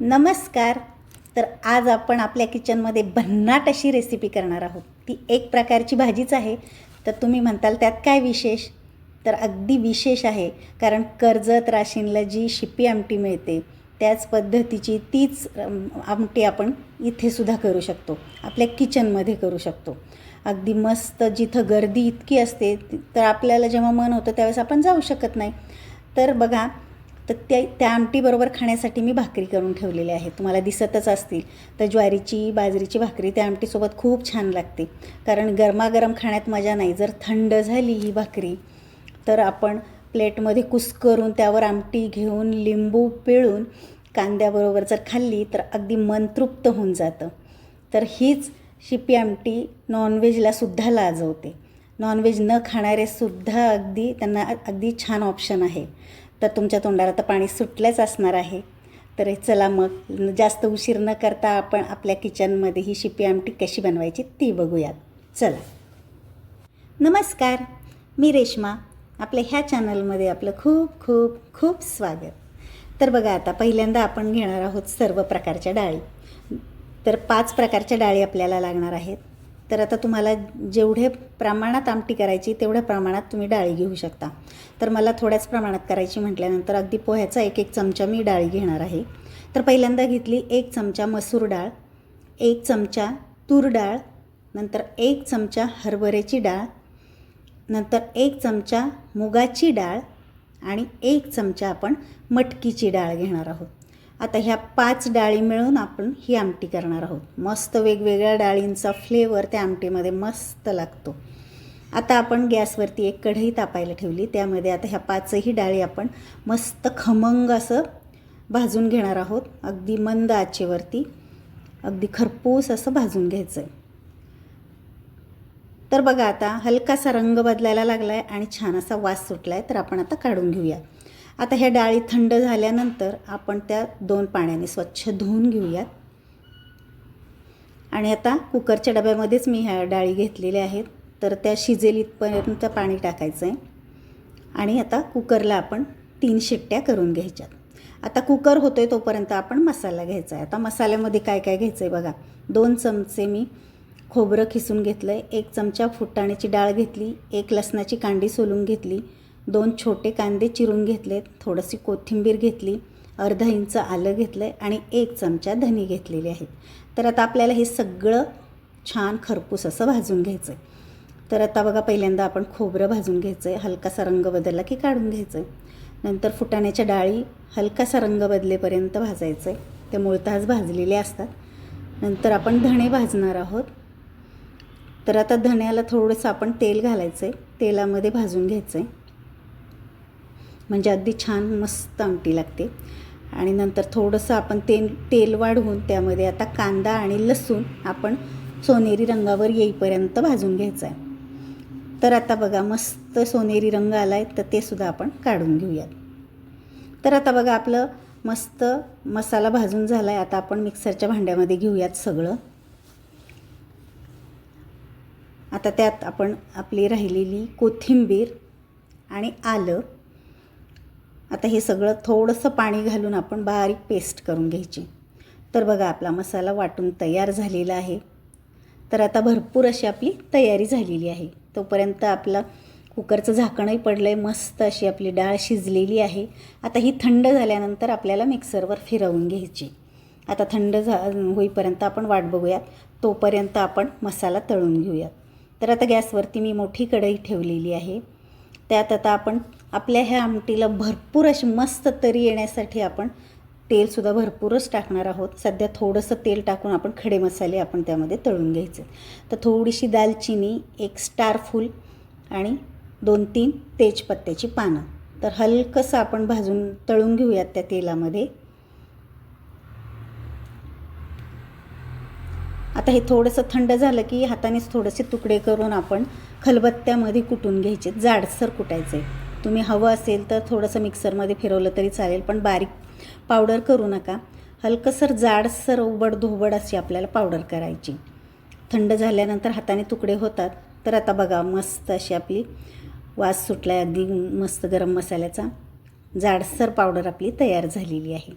नमस्कार. तर आज आपण आपल्या किचनमध्ये भन्नाट अशी रेसिपी करणार आहोत. ती एक प्रकारची भाजीच आहे. तर तुम्ही म्हणताल त्यात काय विशेष? तर अगदी विशेष आहे कारण कर्जत राशीनला जी शिपी आमटी मिळते त्याच पद्धतीची तीच आमटी आपण इथे सुद्धा करू शकतो. आपल्या किचनमध्ये करू शकतो. अगदी मस्त जिथं गर्दी इतकी असते तर आपल्याला जेव्हा मन होतं त्यावेळेस आपण जाऊ शकत नाही. तर बघा तर त्या त्या आमटीबरोबर खाण्यासाठी मी भाकरी करून ठेवलेली आहे तुम्हाला दिसतच असतील. तर ज्वारीची बाजरीची भाकरी त्या आमटीसोबत खूप छान लागते. कारण गरमागरम खाण्यात मजा नाही. जर थंड झाली ही भाकरी तर आपण प्लेटमध्ये कुस्करून त्यावर आमटी घेऊन लिंबू पिळून कांद्याबरोबर जर खाल्ली तर अगदी मन तृप्त होऊन जातं. तर हीच शिपी आमटी नॉनव्हेजलासुद्धा लाजवते. नॉनव्हेज न खाणारेसुद्धा अगदी त्यांना अगदी छान ऑप्शन आहे. तर तुमच्या तोंडाला तर पाणी सुटलंच असणार आहे. तर चला मग जास्त उशीर न करता आपण आपल्या किचनमध्ये ही शिपी आमटी कशी बनवायची ती बघूयात. चला. नमस्कार मी रेश्मा. आपल्या ह्या चॅनलमध्ये आपलं खूप खूप खूप स्वागत. तर बघा आता पहिल्यांदा आपण घेणार आहोत सर्व प्रकारच्या डाळी. तर पाच प्रकारच्या डाळी आपल्याला लागणार आहेत. तर आता तुम्हाला जेवढे प्रमाणात आमटी करायची तेवढ्या प्रमाणात तुम्ही डाळी घेऊ शकता. तर मला थोड्याच प्रमाणात करायची म्हटल्यानंतर अगदी पोह्याचा एक एक चमचा मी डाळी घेणार आहे. तर पहिल्यांदा घेतली एक चमचा मसूर डाळ एक चमचा तूर डाळ नंतर एक चमचा हरभऱ्याची डाळ नंतर एक चमचा मुगाची डाळ आणि एक चमचा आपण मटकीची डाळ घेणार आहोत. आता ह्या पाच डाळी मिळून आपण ही आमटी करणार आहोत. मस्त वेगवेगळ्या डाळींचा फ्लेवर त्या आमटीमध्ये मस्त लागतो. आता आपण गॅसवरती एक कढई तापायला ठेवली. त्यामध्ये आता ह्या पाचही डाळी आपण मस्त खमंग असं भाजून घेणार आहोत. अगदी मंद आचेवरती. अगदी खरपूस असं भाजून घ्यायचं आहे तर बघा आता हलकासा रंग बदलायला लागला आहे आणि छान असा वास सुटला आहे तर आपण आता काढून घेऊया. आता ह्या डाळी थंड झाल्यानंतर आपण त्या दोन पाण्याने स्वच्छ धुवून घेऊयात. आणि आता कुकरच्या डब्यामध्येच मी ह्या डाळी घेतलेल्या आहेत. तर त्या शिजेल इथपर्यंत पाणी टाकायचं आहे आणि आता कुकरला आपण तीन शिट्ट्या करून घ्यायच्यात. आता कुकर होतो आहे तोपर्यंत आपण मसाला घ्यायचा आहे आता मसाल्यामध्ये काय काय घ्यायचं आहे बघा. दोन चमचे मी खोबरं खिसून घेतलं आहे एक चमचा फुटाण्याची डाळ घेतली. एक लसणाची कांडी सोलून घेतली. दोन छोटे कांदे चिरून घेतलेत थोडीशी कोथिंबीर घेतली अर्धा इंच आलं घेतलं आहे आणि एक चमचा धने घेतलेले आहेत तर आता आपल्याला हे सगळं छान खरपूस असं भाजून घ्यायचं आहे तर आता बघा पहिल्यांदा आपण खोबरं भाजून घ्यायचं आहे हलकासा रंग बदलला की काढून घ्यायचं आहे नंतर फुटाण्याच्या डाळी हलकासा रंग बदलेपर्यंत भाजायचं आहे ते मुळताच भाजलेले असतात. नंतर आपण धणे भाजणार आहोत. तर आता धण्याला थोडंसं आपण तेल घालायचं आहे तेलामध्ये भाजून घ्यायचं आहे म्हणजे अगदी छान मस्त आमटी लागते. आणि नंतर थोडंसं आपण तेल तेल वाढवून त्यामध्ये आता कांदा आणि लसूण आपण सोनेरी रंगावर येईपर्यंत भाजून घ्यायचं आहे तर आता बघा मस्त सोनेरी रंग आला आहे तर ते सुद्धा आपण काढून घेऊयात. तर आता बघा आपलं मस्त मसाला भाजून झाला आहे आता आपण मिक्सरच्या भांड्यामध्ये घेऊयात सगळं. आता त्यात आपण आपली राहिलेली कोथिंबीर आणि आलं आता हे सगळं थोडंसं पाणी घालून आपण बारीक पेस्ट करून घ्यायची. तर बघा आपला मसाला वाटून तयार झालेला आहे. तर आता भरपूर अशी आपली तयारी झालेली आहे. तोपर्यंत आपलं कुकरचं झाकणही पडलं आहे मस्त अशी आपली डाळ शिजलेली आहे. आता ही थंड झाल्यानंतर आपल्याला मिक्सरवर फिरवून घ्यायची. आता थंड झा होईपर्यंत आपण वाट बघूयात. तोपर्यंत आपण मसाला तळून घेऊयात. तर आता गॅसवरती मी मोठी कढई ठेवलेली आहे. त्यात आता आपण आपल्या ह्या आमटीला भरपूर अशी मस्त तरी येण्यासाठी आपण तेलसुद्धा भरपूरच टाकणार आहोत. सध्या थोडंसं तेल टाकून आपण खडे मसाले आपण त्यामध्ये तळून घ्यायचे. तर थोडीशी दालचिनी एक स्टार फूल आणि दोन तीन तेजपत्त्याची पानं. तर हलकंसं आपण भाजून तळून घेऊयात त्या तेलामध्ये. आता हे थोडंसं थंड झालं की हातानेच थोडेसे तुकडे करून आपण खलबत्त्यामध्ये कुटून घ्यायचे. जाडसर कुटायचे तुम्ही हवं असेल तर थोडंसं मिक्सरमध्ये फिरवलं तरी चालेल पण बारीक पावडर करू नका. हलकंसर जाडसर उबड धोबड अशी आपल्याला पावडर करायची. थंड झाल्यानंतर हाताने तुकडे होतात. तर आता बघा मस्त अशी आपली वास सुटला आहे अगदी मस्त गरम मसाल्याचा. जाडसर पावडर आपली तयार झालेली आहे.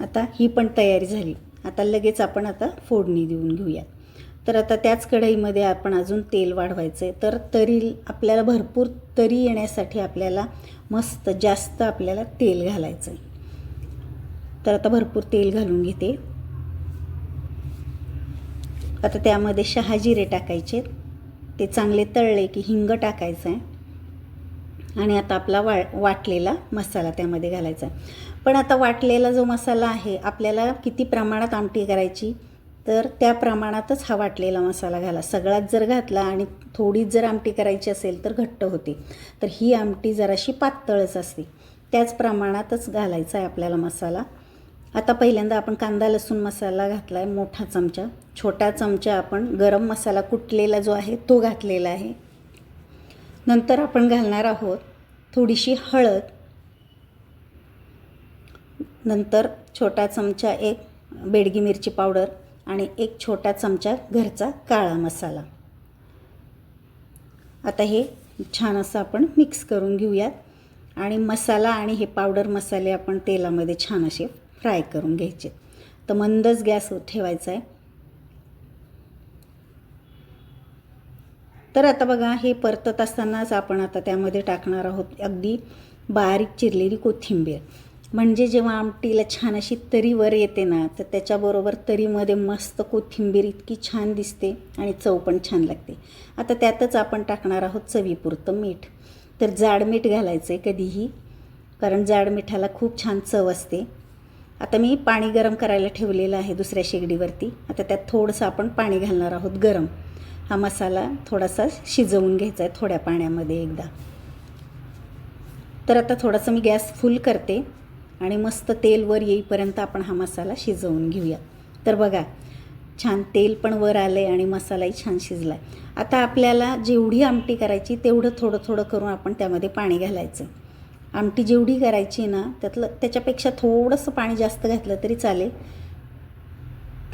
आता ही पण तयारी झाली. आता लगेच आपण आता फोडणी देऊन घेऊयात. तर आता त्याच कढईमध्ये आपण अजून तेल वाढवायचं आहे तर तरी आपल्याला भरपूर तरी येण्यासाठी आपल्याला मस्त जास्त आपल्याला तेल घालायचं आहे तर आता भरपूर तेल घालून घेते. आता त्यामध्ये शहाजिरे टाकायचे. ते चांगले तळले की हिंग टाकायचं आहे आणि आता आपला वा वाटलेला मसाला त्यामध्ये घालायचा. आहे पण आता वाटलेला जो मसाला आहे आपल्याला किती प्रमाणात आमटी करायची? तर त्या प्रमाणातच हा वाटलेला मसाला घाला. सगळ्यात जर घातला आणि थोडीच जर आमटी करायची असेल तर घट्ट होते. तर ही आमटी जराशी पातळच असते. त्याच प्रमाणातच घालायचा आहे आपल्याला मसाला. आता पहिल्यांदा आपण कांदा लसूण मसाला घातला आहे मोठा चमचा. छोटा चमचा आपण गरम मसाला कुटलेला जो आहे तो घातलेला आहे. नंतर आपण घालणार आहोत थोडीशी हळद. नंतर छोटा चमचा एक बेडगी मिरची पावडर. आणि एक छोटा चमचा घरचा काळा मसाला. आता हे छान असं आपण मिक्स करून घेऊयात. आणि मसाला आणि हे पावडर मसाले आपण तेलामध्ये छान असे फ्राय करून घ्यायचे. तर मंदच गॅस ठेवायचा आहे तर आता बघा हे परतत असतानाच आपण आता त्यामध्ये टाकणार आहोत अगदी बारीक चिरलेली कोथिंबीर. म्हणजे जेव्हा आमटीला छान अशी तरी वर येते ना तर त्याच्याबरोबर तरीमध्ये मस्त कोथिंबीर इतकी छान दिसते आणि चव पण छान लागते. आता त्यातच आपण टाकणार आहोत चवीपुरतं मीठ. तर जाड मीठ घालायचं आहे कधीही कारण जाड मिठाला खूप छान चव असते. आता मी पाणी गरम करायला ठेवलेलं आहे दुसऱ्या शेगडीवरती. आता त्यात थोडंसं आपण पाणी घालणार आहोत गरम. हा मसाला थोडासा शिजवून घ्यायचा आहे थोड्या पाण्यामध्ये एकदा. तर आता थोडासा मी गॅस फुल करते. आणि मस्त तेल वर येईपर्यंत आपण हा मसाला शिजवून घेऊया. तर बघा छान तेल पण वर आलं आहे आणि मसालाही छान शिजला आहे आता आपल्याला जेवढी आमटी करायची तेवढं थोडं थोडं करून आपण त्यामध्ये पाणी घालायचं. आमटी जेवढी करायची ना त्यातलं त्याच्यापेक्षा थोडंसं पाणी जास्त घातलं तरी चालेल.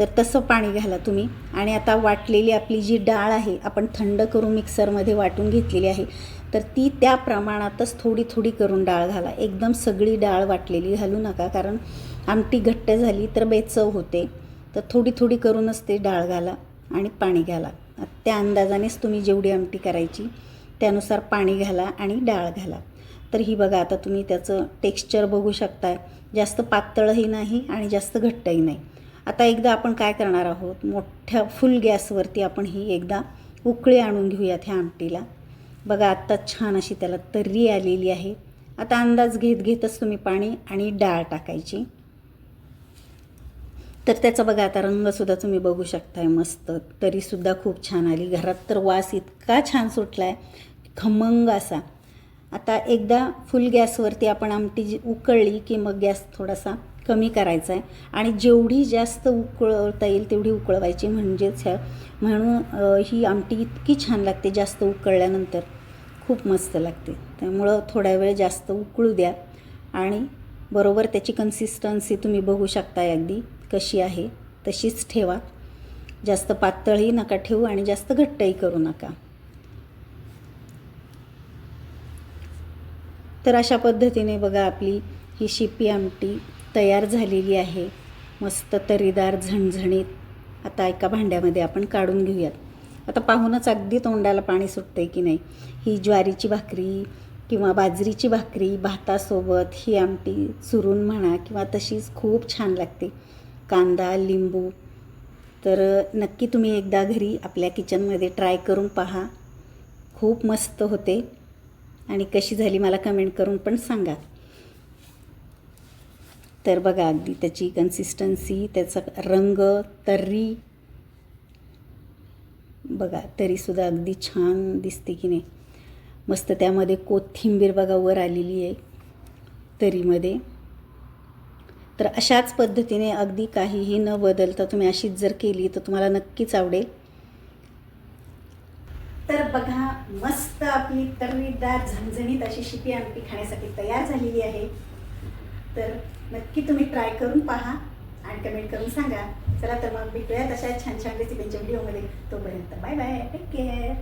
तर तसं पाणी घाला तुम्ही. आणि आता वाटलेली आपली जी डाळ आहे आपण थंड करून मिक्सरमध्ये वाटून घेतलेली आहे तर ती त्या प्रमाणातच थोडी थोडी करून डाळ घाला. एकदम सगळी डाळ वाटलेली घालू नका कारण आमटी घट्ट झाली तर बेचव होते. तर थोडी थोडी करूनच ते डाळ घाला आणि पाणी घाला. त्या अंदाजानेच तुम्ही जेवढी आमटी करायची त्यानुसार पाणी घाला आणि डाळ घाला. तर ही बघा आता तुम्ही त्याचं टेक्स्चर बघू शकताय. जास्त पातळही नाही आणि जास्त घट्टही नाही. आता एकदा आपण काय करणार आहोत? मोठ्या फुल गॅसवरती आपण ही एकदा उकळी आणून घेऊयात ह्या आमटीला. बघा आत्ता छान अशी त्याला तर्री आलेली आहे. आता अंदाज घेत घेतच तुम्ही पाणी आणि डाळ टाकायची. तर त्याचा बघा आता रंगसुद्धा तुम्ही बघू शकताय मस्त. तरीसुद्धा खूप छान आली. घरात तर वास इतका छान सुटला आहे खमंग असा. आता एकदा फुल गॅसवरती आपण आमटी जी उकळली की मग गॅस थोडासा कमी करायचं आहे आणि जेवढी जास्त उकळवता येईल तेवढी उकळवायची म्हणजेच ह्या म्हणून ही आमटी इतकी छान लागते जास्त उकळल्यानंतर. खूप मस्त लागते. त्यामुळं थोड्या वेळ जास्त उकळू द्या. आणि बरोबर त्याची कन्सिस्टन्सी तुम्ही बघू शकताय अगदी कशी आहे तशीच ठेवा. जास्त पातळही नका ठेवू आणि जास्त घट्टही करू नका. तर अशा पद्धतीने बघा आपली ही शिपी आमटी तयार झालेली आहे. मस्त तरीदार झणझणीत. आता एका भांड्यामध्ये आपण काढून घेऊयात. आता पाहूनच अगदी तोंडाला पाणी सुटते की नाही. ही ज्वारीची भाकरी किंवा बाजरीची भाकरी भातासोबत ही आमटी चुरून म्हणा किंवा तशीच खूप छान लागते. कांदा लिंबू. तर नक्की तुम्ही एकदा घरी आपल्या किचनमध्ये ट्राय करून पहा. खूप मस्त होते. आणि कशी झाली मला कमेंट करून पण सांगा. तर बघा अगदी त्याची कन्सिस्टन्सी त्याचा रंग तर्री. बघा तरीसुद्धा अगदी छान दिसते की नाही. मस्त त्यामध्ये कोथिंबीर बघा वर आलेली आहे तरीमध्ये. तर अशाच पद्धतीने अगदी काहीही न बदलता तुम्ही अशीच जर केली तर तुम्हाला नक्कीच आवडेल. तर बघा मस्त आपली तर्रीदार झणझणीत अशी शिपी आमटी खाण्यासाठी तयार झालेली आहे. तर नक्की तुम्ही ट्राय करून पहा आणि कमेंट करून सांगा. चला तर मग भेटूया तशा छान छान रेसिपींच्या व्हिडिओमध्ये तोपर्यंत बाय बाय टेक केअर